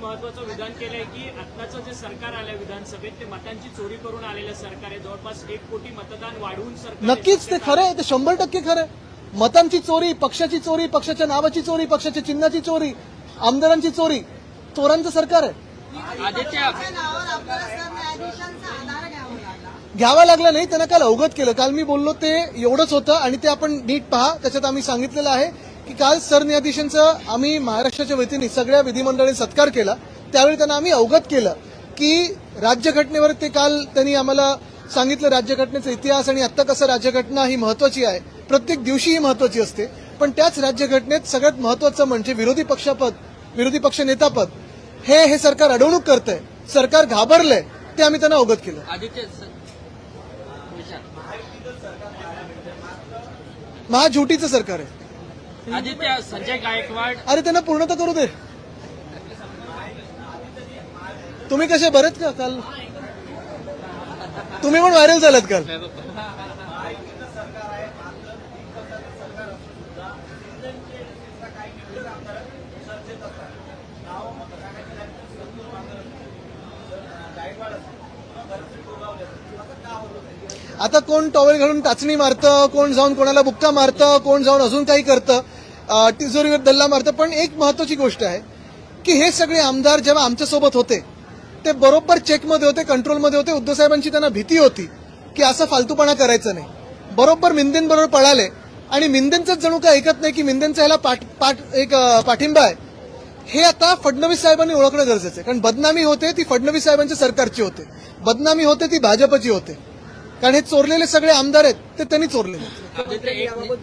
महत्वाचं विधान केलंय की आत्ताचं जे सरकार आलंय विधानसभेत ते मतांची चोरी करून आलेलं सरकार आहे. जवळपास एक कोटी मतदान वाढवून सरकार नक्कीच ते खरं आहे ते शंभर टक्के खरं आहे. मतांची चोरी पक्षाची चोरी पक्षाच्या नावाची चोरी पक्षाच्या चिन्हाची चोरी आमदारांची चोरी चोरांचं सरकार आहे. आदित्य घ्यावा लागला नाही त्यांना काल अवगत केलं. काल मी बोललो ते एवढंच होतं आणि ते आपण नीट पहा त्याच्यात आम्ही सांगितलेलं आहे. की काल सरन्यायाधीशांचा आम्ही महाराष्ट्राच्या वतीने सगळ्या विधिमंडळी सत्कार केला. त्यावेळी त्यांना आम्ही अवगत केलं की राज्यघटनेवर ते काल त्यांनी आम्हाला सांगितलं राज्यघटनेचा इतिहास आणि आत्ता कसं राज्यघटना ही महत्वाची आहे. प्रत्येक दिवशी ही महत्वाची असते. पण त्याच राज्यघटनेत सगळ्यात महत्वाचं म्हणजे विरोधी पक्षापद विरोधी पक्ष नेतापद हे हे सरकार अडवणूक करतंय सरकार घाबरलंय ते आम्ही त्यांना अवगत केलं. महाझुटीचं सरकार आहे. आदित्य संजय गायकवाड. अरे त्यांना पूर्ण तर करू दे. तुम्ही कसे बरेत का काल? तुम्ही पण व्हायरल झालात काल. आता कोण टॉवेल घालून टाचणी मारतं कोण जाऊन कोणाला बुक्का मारतं कोण जाऊन अजून काही करतं तिजोरीवर दल्ला मारतं. पण एक महत्वाची गोष्ट आहे की हे सगळे आमदार जेव्हा आमच्यासोबत होते ते बरोबर चेकमध्ये होते कंट्रोलमध्ये होते. उद्धव साहेबांची त्यांना भीती होती की असं फालतूपणा करायचं नाही. बरोबर मिंदेंबरोबर पळाले आणि मिंदेंचंच जणू काय ऐकत नाही की मिंदेंचा ह्याला पाठ पाठ एक पाठिंबा आहे. हे आता फडणवीस साहेबांनी ओळखणं गरजेचं आहे. कारण बदनामी होते ती फडणवीस साहेबांच्या सरकारची होते. बदनामी होते ती भाजपची होते. कारण हे चोरलेले सगळे आमदार आहेत ते त्यांनी चोरलेले